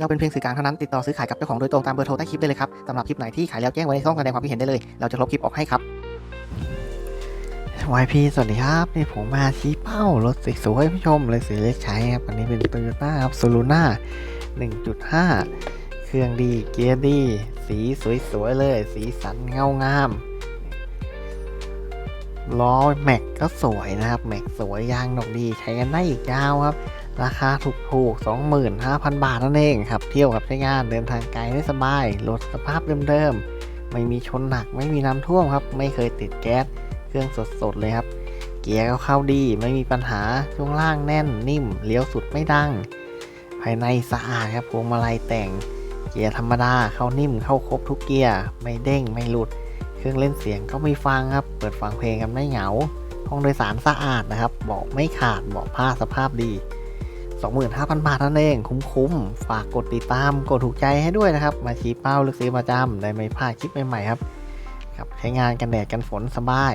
เราเป็นเพียงสื่อกลางเท่านั้นติดต่อซื้อขายกับเจ้าของโดยตรงตามเบอร์โทรใต้คลิปได้เลยครับสำหรับคลิปไหนที่ขายแล้วแจ้งไว้ในช่องแสดงความคิดเห็นได้เลย เราจะลบคลิปออกให้ครับ YP สวัสดีครับนี่ผมมาชี้เป้ารถสวยๆผู้ชมเลยสีเล็กใช้ครับอันนี้เป็น t o y ยต้าครับ s o l u n a 1.5 เครื่องดีเกียร์ดี สีสวยๆเลย สีสันเงางามล้อแม็กก็สวยนะครับ แม็กสวยยางดอกดีใช้กันได้อีกยาวครับ ราคาถูกๆ 25,000 บาทนั่นเองครับ เที่ยวกับใช้งานเดินทางไกลได้สบายรถสภาพเดิมๆ ไม่มีชนหนักไม่มีน้ำท่วมครับ ไม่เคยติดแก๊ส เครื่องสดๆ เลยครับ เกียร์ก็เข้าดี ไม่มีปัญหาช่วงล่างแน่นนิ่ม เลี้ยวสุดไม่ดัง ภายในสะอาดครับพวงมาลัยแต่ง เกียร์ธรรมดาเข้านิ่มเข้าครบทุกเกียร์ไม่เด้งไม่หลุด เครื่องเล่นเสียงก็ไม่ฟังครับ เปิดฟังเพลงกันไม่เหงาห้องโดยสารสะอาดนะครับเบาะไม่ขาดเบาะผ้าสภาพดี 25,000 บาทนั่นเอง คุ้มๆ ฝากกดติดตาม กดถูกใจให้ด้วยนะครับ มาชี้เป้าลึกซื้อประจำได้ไม่พลาดคลิปใหม่ๆครับครับ ใช้งานกันแดดกันฝนสบาย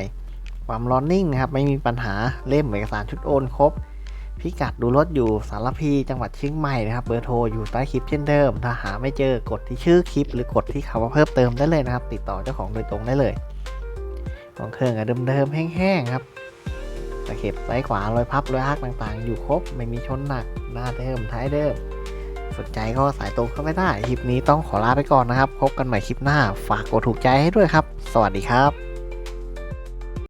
ความร้อนนิ่งนะครับ ไม่มีปัญหาเล่มเอกสารชุดโอนครบ พิกัดดูรถอยู่สารพีจังหวัดเชียงใหม่นะครับเบอร์โทรอยู่ใต้คลิปเช่นเดิม ถ้าหาไม่เจอกดที่ชื่อคลิป หรือกดที่คำว่าเพิ่มเติมได้เลยนะครับ ติดต่อเจ้าของโดยตรงได้เลยของเครื่องอะเดิมๆแห้งๆครับตะเข็บซ้ายขวารอยพับรอยฮักต่างๆ อยู่ครบ ไม่มีชนหนัก หน้าเดิมท้ายเดิม สนใจก็สายตรงเข้าไปได้คลิปนี้ต้องขอลาไปก่อนนะครับ พบกันใหม่คลิปหน้า ฝากกดถูกใจให้ด้วยครับ สวัสดีครับ